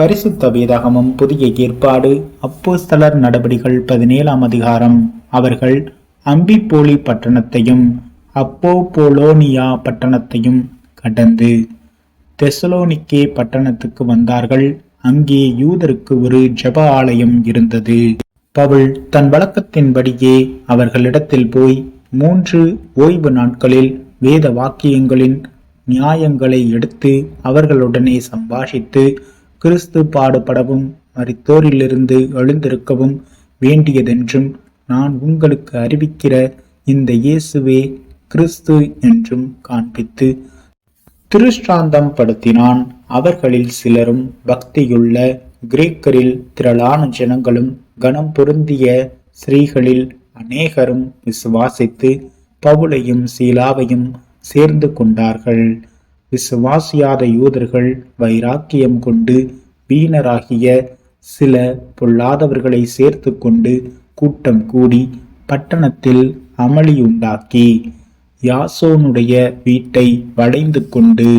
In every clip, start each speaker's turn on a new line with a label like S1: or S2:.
S1: பரிசுத்த வேதாகமம் புதிய ஏற்பாடு அப்போஸ்தலர் நடபடிகள் பதினேழாம் அதிகாரம். அவர்கள் அம்பிப்போலி பட்டணத்தையும் அப்போ போலோனியா பட்டணத்தையும் கடந்து தெசலோனிக்கே பட்டணத்துக்கு வந்தார்கள். அங்கே யூதருக்கு ஒரு ஜெப ஆலயம் இருந்தது. பவுல் தன் வழக்கத்தின்படியே அவர்களிடத்தில் போய் மூன்று ஓய்வு நாட்களில் வேத வாக்கியங்களின் நியாயங்களை எடுத்து அவர்களுடனே சம்பாஷித்து கிறிஸ்து பாடுபடவும் மரித்தோரிலிருந்து எழுந்திருக்கவும் வேண்டியதென்றும் நான் உங்களுக்கு அறிவிக்கிற இந்த இயேசுவே கிறிஸ்து என்றும் காண்பித்து திருஷ்டாந்தம் படுத்தினான் அவர்களில் சிலரும் பக்தியுள்ள கிரேக்கரில் திரளான ஜனங்களும் கனம் பொருந்திய ஸ்ரீகளில் அநேகரும் விசுவாசித்து பவுலையும் சீலாவையும் சேர்ந்து கொண்டார்கள். விசுவாசியாத யூதர்கள் வைராக்கியம் கொண்டு வீணராகிய சில பொல்லாதவர்களை சேர்த்து கொண்டு கூட்டம் கூடி பட்டணத்தில் அமளி உண்டாக்கி யாசோனுடைய வீட்டை வளைந்து கொண்டு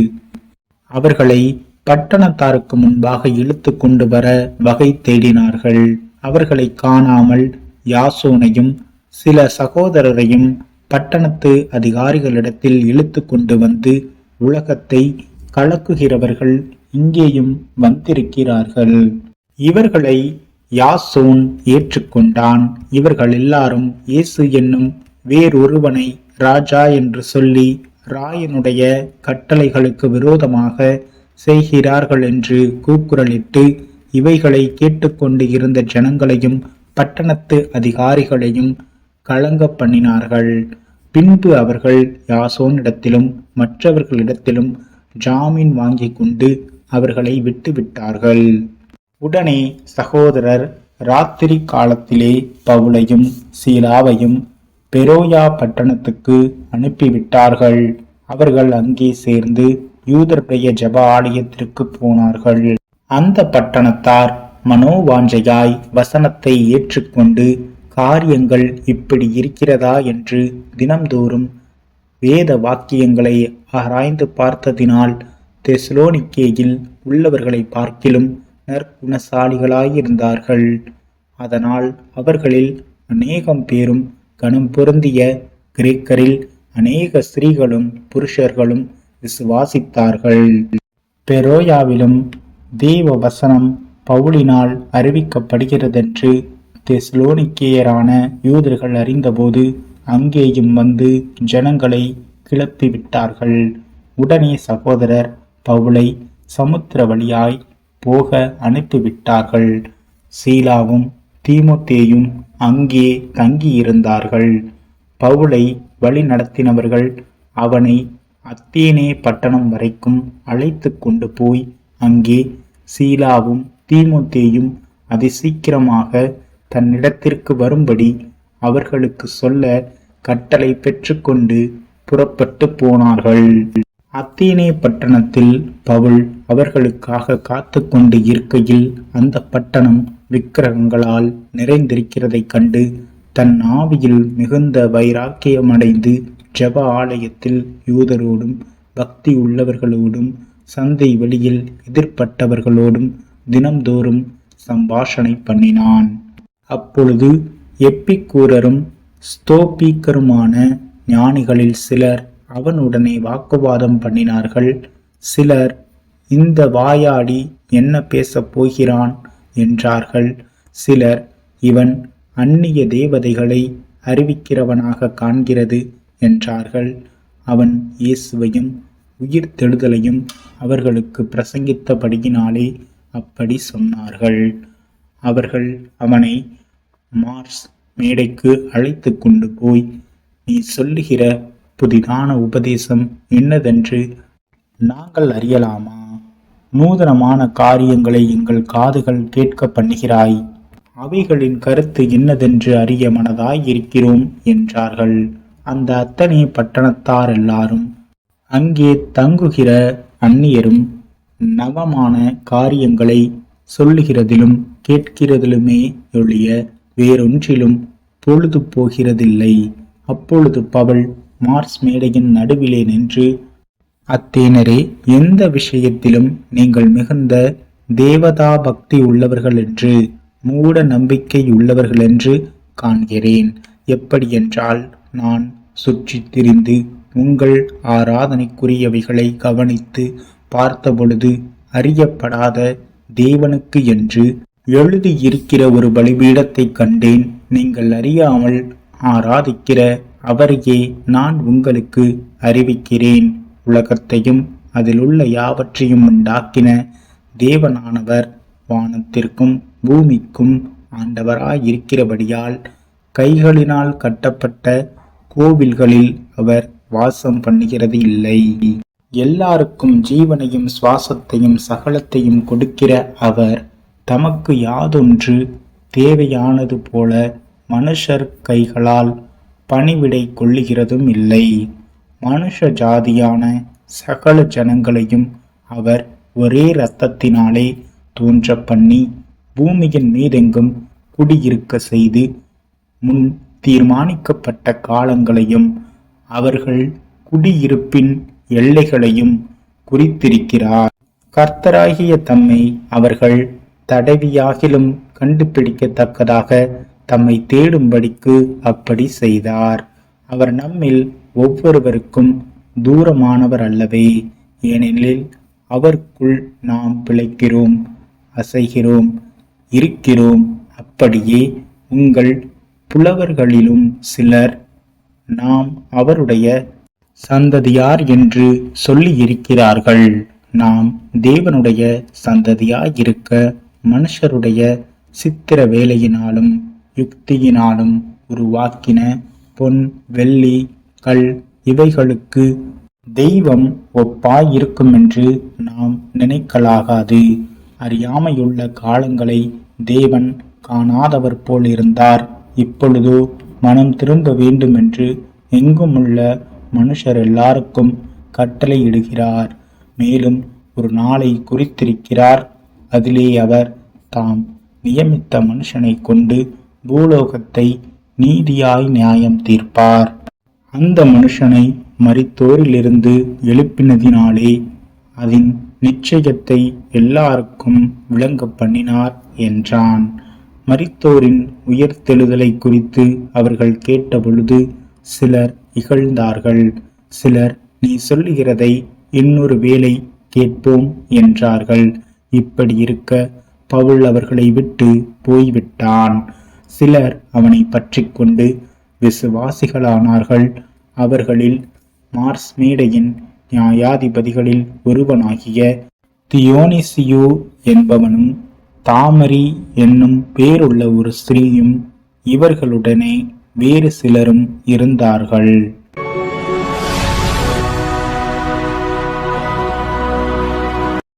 S1: அவர்களை பட்டணத்தாருக்கு முன்பாக இழுத்து கொண்டு வர வகை தேடினார்கள். அவர்களை காணாமல் யாசோனையும் சில சகோதரரையும் பட்டணத்து அதிகாரிகளிடத்தில் இழுத்து கொண்டு வந்து உலகத்தை கலக்குகிறவர்கள் இங்கேயும் வந்திருக்கிறார்கள். இவர்களை யாசோன் ஏற்றுக்கொண்டான். இவர்கள் எல்லாரும் இயேசு என்னும் வேறொருவனை ராஜா என்று சொல்லி ராயனுடைய கட்டளைகளுக்கு விரோதமாக செய்கிறார்கள் என்று கூக்குரலிட்டு இவைகளை கேட்டுக்கொண்டு இருந்த ஜனங்களையும் பட்டணத்து அதிகாரிகளையும் கலங்க பண்ணினார்கள். பின்பு அவர்கள் யாசோனிடத்திலும் மற்றவர்களிடத்திலும் ஜாமீன் வாங்கி கொண்டு அவர்களை விட்டுவிட்டார்கள். உடனே சகோதரர் ராத்திரி காலத்திலே பவுலையும் சீலாவையும் பெரோயா பட்டணத்துக்கு அனுப்பிவிட்டார்கள். அவர்கள் அங்கே சேர்ந்து யூதருடைய ஜப ஆலயத்திற்கு போனார்கள். அந்த பட்டணத்தார் மனோவாஞ்சையாய் வசனத்தை ஏற்றுக்கொண்டு காரியங்கள் இப்படி இருக்கிறதா? என்று தினம்தோறும் வேத வாக்கியங்களை ஆராய்ந்து பார்த்ததினால் தெஸ்லோனிக்கேயில் உள்ளவர்களை பார்க்கிலும் நற்குணசாலிகளாயிருந்தார்கள். அதனால் அவர்களில் அநேகம் பேரும் கணம் பொருந்திய கிரேக்கரில் அநேக ஸ்திரீகளும் புருஷர்களும் விசுவாசித்தார்கள். பெரோயாவிலும் தேவ வசனம் பவுலினால் அறிவிக்கப்படுகிறதென்று தெஸ்லோனிக்கேயரான யூதர்கள் அறிந்தபோது அங்கேயும் வந்து ஜனங்களை கிளப்பி விட்டார்கள். உடனே சகோதரர் பவுலை சமுத்திர வழியாய் போக அனுப்பிவிட்டார்கள் சீலாவும் தீமோத்தேயும் அங்கே தங்கியிருந்தார்கள். பவுலை வழி நடத்தினவர்கள் அவனை அத்தேனே பட்டணம் வரைக்கும் அழைத்து கொண்டு போய் அங்கே சீலாவும் தீமோத்தேயும் அதிசீக்கிரமாக தன்னிடத்திற்கு வரும்படி அவர்களுக்கு சொல்ல கட்டளை பெற்றுக்கொண்டு புறப்பட்டு போனார்கள். அத்தீனே பட்டணத்தில் பவுல் அவர்களுக்காக காத்து கொண்டு இருக்கையில் அந்த பட்டணம் விக்கிரகங்களால் நிறைந்திருக்கிறதைக் கண்டு தன் ஆவியில் மிகுந்த வைராக்கியமடைந்து ஜப ஆலயத்தில் யூதரோடும் பக்தி உள்ளவர்களோடும் சந்தை வெளியில் எதிர்ப்பட்டவர்களோடும் தினம்தோறும் சம்பாஷணை பண்ணினான். அப்பொழுது எப்பிக்கூரரும் ஸ்தோபீக்கருமான ஞானிகளில் சிலர் அவனுடனே வாக்குவாதம் பண்ணினார்கள். சிலர் இந்த வாயாடி என்ன பேசப் போகிறான்? என்றார்கள். சிலர் இவன் அந்நிய தேவதைகளை அறிவிக்கிறவனாக காண்கிறது என்றார்கள். அவன் இயேசுவையும் உயிர் தெழுதலையும் அவர்களுக்கு பிரசங்கித்தபடியினாலே அப்படி சொன்னார்கள். அவர்கள் அவனை மார்ஸ் மேடைக்கு அழைத்து கொண்டு போய் நீ சொல்லுகிற புதிதான உபதேசம் என்னதென்று நாங்கள் அறியலாமா? நூதனமான காரியங்களை எங்கள் காதுகள் கேட்க பண்ணுகிறாய். அவைகளின் கருத்து என்னதென்று அறிய மனதாய் இருக்கிறோம் என்றார்கள். அந்த அத்தனை பட்டணத்தார் எல்லாரும் அங்கே தங்குகிற அந்நியரும் நவமான காரியங்களை சொல்லுகிறதிலும் கேட்கிறதிலுமே ஒழிய வேறொன்றிலும் பொழுது போகிறதில்லை அப்பொழுது பவள் மார்ஸ் மேடையின் நடுவிலே நின்று அத்தேனரே எந்த விஷயத்திலும் நீங்கள் மிகுந்த தேவதா பக்தி உள்ளவர்கள் என்று மூட நம்பிக்கை உள்ளவர்கள் என்று காண்கிறேன். எப்படியென்றால் நான் சுற்றித் திரிந்து உங்கள் ஆராதனைக்குரியவைகளை கவனித்து பார்த்தபொழுது அறியப்படாத தேவனுக்கு என்று எழுதியிருக்கிற ஒரு பலிபீடத்தை கண்டேன். நீங்கள் அறியாமல் ஆராதிக்கிற அவரையே நான் உங்களுக்கு அறிவிக்கிறேன். உலகத்தையும் அதில் உள்ள யாவற்றையும் உண்டாக்கின தேவனானவர் வானத்திற்கும் பூமிக்கும் ஆண்டவராயிருக்கிறபடியால் கைகளினால் கட்டப்பட்ட கோவில்களில் அவர் வாசம் பண்ணுகிறது இல்லை. எல்லாருக்கும் ஜீவனையும் சுவாசத்தையும் சகலத்தையும் கொடுக்கிற அவர் தமக்கு யாதொன்று தேவையானது போல மனுஷர் கைகளால் பணிவிடை கொள்ளுகிறதும் இல்லை. மனுஷ ஜாதியான சகல ஜனங்களையும் அவர் ஒரே இரத்தத்தினாலே தோன்ற பண்ணி பூமியின் மீதெங்கும் குடியிருக்க செய்து முன் தீர்மானிக்கப்பட்ட காலங்களையும் அவர்கள் குடியிருப்பின் எல்லைகளையும் குறித்திருக்கிறார். கர்த்தராகிய தம்மை அவர்கள் தடவியாகிலும் கண்டுபிடிக்கத்தக்கதாக தம்மை தேடும்படிக்கு அப்படி செய்தார். அவர் நம்மில் ஒவ்வொருவருக்கும் தூரமானவர் அல்லவே. ஏனெனில் அவருக்குள் நாம் பிழைக்கிறோம் அசைகிறோம் இருக்கிறோம். அப்படியே உங்கள் புலவர்களிலும் சிலர் நாம் அவருடைய சந்ததியார் என்று சொல்லியிருக்கிறார்கள். நாம் தேவனுடைய சந்ததியாயிருக்க மனுஷருடைய சித்திர வேலையினாலும் யுக்தியினாலும் உருவாக்கின பொன் வெள்ளி கல் இவைகளுக்கு தெய்வம் ஒப்பாயிருக்கும் என்று நாம் நினைக்கலாகாது. அறியாமையுள்ள காலங்களை தேவன் காணாதவர் போல் இருந்தார் இப்பொழுதோ மனம் திரும்ப வேண்டுமென்று எங்குமுள்ள மனுஷர் எல்லாருக்கும் கட்டளையிடுகிறார். மேலும் ஒரு நாளை குறித்திருக்கிறார். அதிலே அவர் தாம் நியமித்த மனுஷனை கொண்டு பூலோகத்தை நீதியாய் நியாயம் தீர்ப்பார். அந்த மனுஷனை மறித்தோரிலிருந்து எழுப்பினதினாலே அதன் நிச்சயத்தை எல்லாருக்கும் விளங்க பண்ணினார் என்றான். மரித்தோரின் உயிர்த்தெழுதலை குறித்து அவர்கள் கேட்டபொழுது சிலர் இகழ்ந்தார்கள். சிலர் நீ சொல்லுகிறதை இன்னொரு வேளை கேட்போம் என்றார்கள். இப்படி இருக்க பவுல் அவர்களை விட்டு போய்விட்டான். சிலர் அவனை பற்றி கொண்டு விசுவாசிகளானார்கள். அவர்களில் மார்ஸ் மேடையின் நியாயாதிபதிகளில் ஒருவனாகிய தியோனிசியோ என்பவனும் தாமரி என்னும் பேருள்ள ஒரு ஸ்திரீயும் இவர்களுடனே வேறு சிலரும் இருந்தார்கள்.